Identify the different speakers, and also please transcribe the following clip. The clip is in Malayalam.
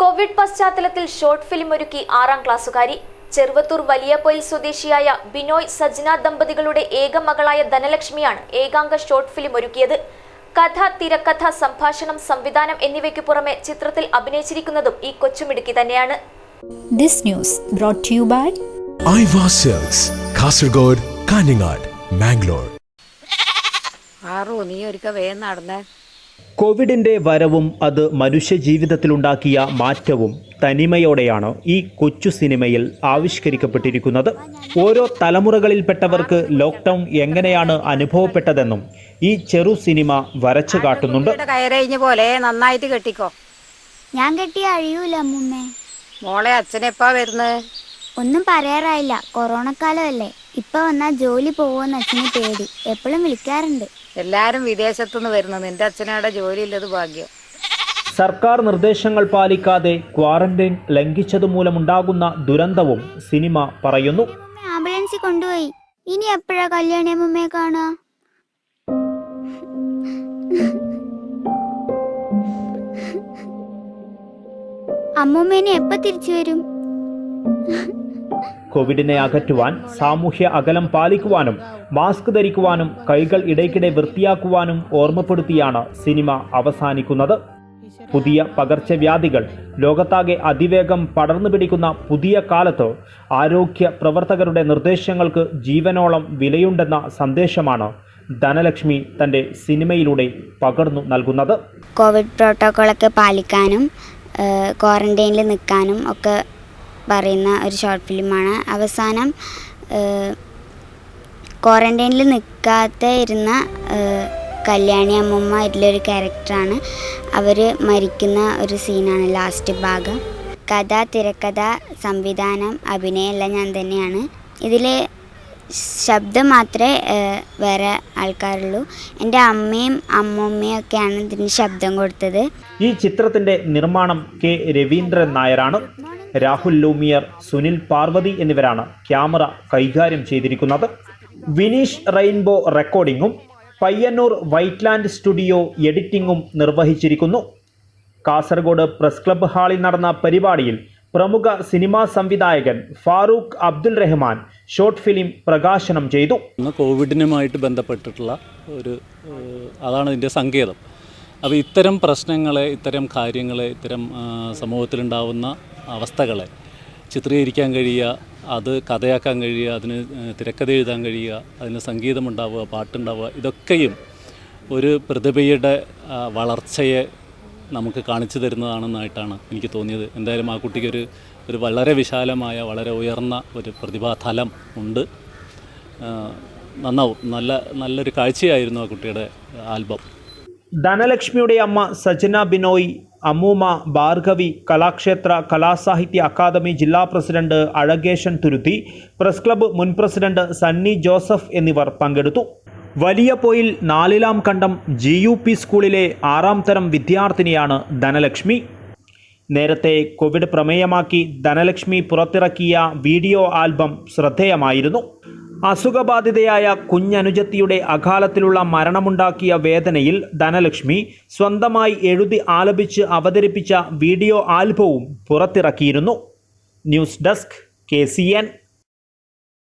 Speaker 1: കോവിഡ് പശ്ചാത്തലത്തിൽ ഷോർട്ട് ഫിലിം ഒരുക്കി ആറാം ക്ലാസ്സുകാരി. ചെറുവത്തൂർ വലിയപ്പൊയിൽ സ്വദേശിയായ ബിനോയ് സജ്ന ദമ്പതികളുടെ ഏക മകളായ ധനലക്ഷ്മിയാണ് ഏകാംഗ ഷോർട്ട് ഫിലിം ഒരുക്കിയത്. കഥ തിരക്കഥ സംഭാഷണം സംവിധാനം എന്നിവയ്ക്ക് പുറമെ ചിത്രത്തിൽ അഭിനയിച്ചിരിക്കുന്നതും ഈ കൊച്ചുമിടുക്കി തന്നെയാണ്.
Speaker 2: This news brought to you by
Speaker 3: Aiwa sales Kasaragod Kanhangad Mangalore
Speaker 4: ആറു നീ ഒരിക്കൽ വേഗം നടന്നേ.
Speaker 5: കോവിഡിന്റെ വരവും അത് മനുഷ്യജീവിതത്തിലുണ്ടാക്കിയ മാറ്റവും തനിമയോടെയാണ് ഈ കൊച്ചു സിനിമയിൽ ആവിഷ്കരിക്കപ്പെട്ടിരിക്കുന്നത്. ഓരോ തലമുറകളിൽപ്പെട്ടവർക്ക് ലോക്ക്ഡൗൺ എങ്ങനെയാണ് അനുഭവപ്പെട്ടതെന്നും ഈ ചെറു സിനിമ വരച്ചു കാട്ടുന്നുണ്ട്.
Speaker 4: പോലെ നന്നായിട്ട് കെട്ടിക്കോ.
Speaker 6: ഞാൻ കെട്ടിയ അഴിയൂല അമ്മൂമ്മേ.
Speaker 4: മോളെ അച്ഛനെപ്പാ വരുന്നത്
Speaker 6: ഒന്നും പറയാറായില്ല. കൊറോണ കാലമല്ലേ ഇപ്പൊ വന്നാ ജോലി പോവോന്ന് അച്ഛന് പേടി. എപ്പോഴും വിളിക്കാറുണ്ട്.
Speaker 4: എല്ലാരും വിദേശത്തുനിന്ന് വരുന്നത് നിന്റെ അച്ഛനവിടെ ജോലി ഇല്ലത് ഭാഗ്യം.
Speaker 5: സർക്കാർ നിർദ്ദേശങ്ങൾ പാലിക്കാതെ ക്വാറന്റൈൻ ലംഘിച്ചതുമൂലമുണ്ടാകുന്ന ദുരന്തവും സിനിമ പറയുന്നു.
Speaker 6: ആംബുലൻസിൽ കൊണ്ടുപോയി. ഇനി എപ്പോഴാ കല്യാണി കാണാ അമ്മൂമ്മേനെ എപ്പ തിരിച്ചു വരും?
Speaker 5: കോവിഡിനെ അകറ്റുവാൻ സാമൂഹ്യ അകലം പാലിക്കുവാനും മാസ്ക് ധരിക്കുവാനും കൈകൾ ഇടയ്ക്കിടെ വൃത്തിയാക്കുവാനും ഓർമ്മപ്പെടുത്തിയാണ് സിനിമ അവസാനിക്കുന്നത്. പുതിയ പകർച്ചവ്യാധികൾ ലോകത്താകെ അതിവേഗം പടർന്നു പിടിക്കുന്ന പുതിയ കാലത്ത് ആരോഗ്യ പ്രവർത്തകരുടെ നിർദ്ദേശങ്ങൾക്ക് ജീവനോളം വിലയുണ്ടെന്ന സന്ദേശമാണ് ധനലക്ഷ്മി തന്റെ സിനിമയിലൂടെ പകർന്നു നൽകുന്നത്.
Speaker 6: കോവിഡ് പ്രോട്ടോക്കോളൊക്കെ പാലിക്കാനും ക്വാറന്റൈനിൽ നിൽക്കാനും ഒക്കെ പറയുന്ന ഒരു ഷോർട്ട് ഫിലിമാണ് അവസാനം ക്വാറന്റൈനിൽ നിൽക്കാതെ ഇരുന്ന കല്യാണി അമ്മമ്മ ഇതിലൊരു ക്യാരക്ടറാണ് അവർ മരിക്കുന്ന ഒരു സീനാണ് ലാസ്റ്റ് ഭാഗം. കഥ തിരക്കഥ സംവിധാനം അഭിനയം എല്ലാം ഞാൻ തന്നെയാണ്. ഇതിൽ ശബ്ദം മാത്രമേ വേറെ ആൾക്കാരുള്ളൂ. എന്റെ അമ്മയും അമ്മൂമ്മയും ഒക്കെയാണ് ഇതിന് ശബ്ദം കൊടുത്തത്.
Speaker 5: ഈ ചിത്രത്തിന്റെ നിർമ്മാണം കെ രവീന്ദ്രൻ നായരാണ്. രാഹുൽ ലൂമിയർ സുനിൽ പാർവതി എന്നിവരാണ് ക്യാമറ കൈകാര്യം ചെയ്തിരിക്കുന്നത്. വിനീഷ് റെയിൻബോ റെക്കോർഡിങ്ങും പയ്യന്നൂർ വൈറ്റ്ലാൻഡ് സ്റ്റുഡിയോ എഡിറ്റിംഗും നിർവഹിച്ചിരിക്കുന്നു. കാസർഗോഡ് പ്രസ് ക്ലബ് ഹാളിൽ നടന്ന പരിപാടിയിൽ പ്രമുഖ സിനിമാ സംവിധായകൻ ഫാറൂഖ് അബ്ദുൽ റഹ്മാൻ ഷോർട്ട് ഫിലിം പ്രകാശനം ചെയ്തു.
Speaker 7: കോവിഡിനുമായിട്ട് ബന്ധപ്പെട്ടിട്ടുള്ള ഒരു അതാണ് ഇതിന്റെ സങ്കേതം. അപ്പോൾ ഇത്തരം പ്രശ്നങ്ങളെ ഇത്തരം കാര്യങ്ങളെ ഇത്തരം സമൂഹത്തിലുണ്ടാവുന്ന അവസ്ഥകളെ. ചിത്രീകരിക്കാൻ കഴിയുക അത് കഥയാക്കാൻ കഴിയുക അതിന് തിരക്കഥ എഴുതാൻ കഴിയുക അതിന് സംഗീതമുണ്ടാവുക പാട്ടുണ്ടാവുക ഇതൊക്കെയും ഒരു പ്രതിഭയുടെ വളർച്ചയെ നമുക്ക് കാണിച്ചു തരുന്നതാണെന്നായിട്ടാണ് എനിക്ക് തോന്നിയത്. എന്തായാലും ആ കുട്ടിക്കൊരു ഒരു വളരെ വിശാലമായ വളരെ ഉയർന്ന ഒരു പ്രതിഭാതലം ഉണ്ട്. നന്നാവും. നല്ല നല്ലൊരു കാഴ്ചയായിരുന്നു ആ കുട്ടിയുടെ ആൽബം.
Speaker 5: ധനലക്ഷ്മിയുടെ അമ്മ സജന ബിനോയ് അമ്മൂമ്മ ഭാർഗവി കലാക്ഷേത്ര കലാസാഹിത്യ അക്കാദമി ജില്ലാ president Azhakesan Thuruthi press club മുൻ പ്രസിഡന്റ് സണ്ണി ജോസഫ് എന്നിവർ പങ്കെടുത്തു. വലിയ പോയിൽ നാലിലാം കണ്ടം ജി യു പി സ്കൂളിലെ ആറാം തരം വിദ്യാർത്ഥിനിയാണ് ധനലക്ഷ്മി. നേരത്തെ കോവിഡ് പ്രമേയമാക്കി ധനലക്ഷ്മി പുറത്തിറക്കിയ വീഡിയോ ആൽബം ശ്രദ്ധേയമായിരുന്നു. അസുഖബാധിതയായ കുഞ്ഞനുജത്തിയുടെ അകാലത്തിലുള്ള മരണമുണ്ടാക്കിയ വേദനയിൽ ധനലക്ഷ്മി സ്വന്തമായി എഴുതി ആലപിച്ച് അവതരിപ്പിച്ച വീഡിയോ ആൽബവും പുറത്തിറക്കിയിരുന്നു. News desk K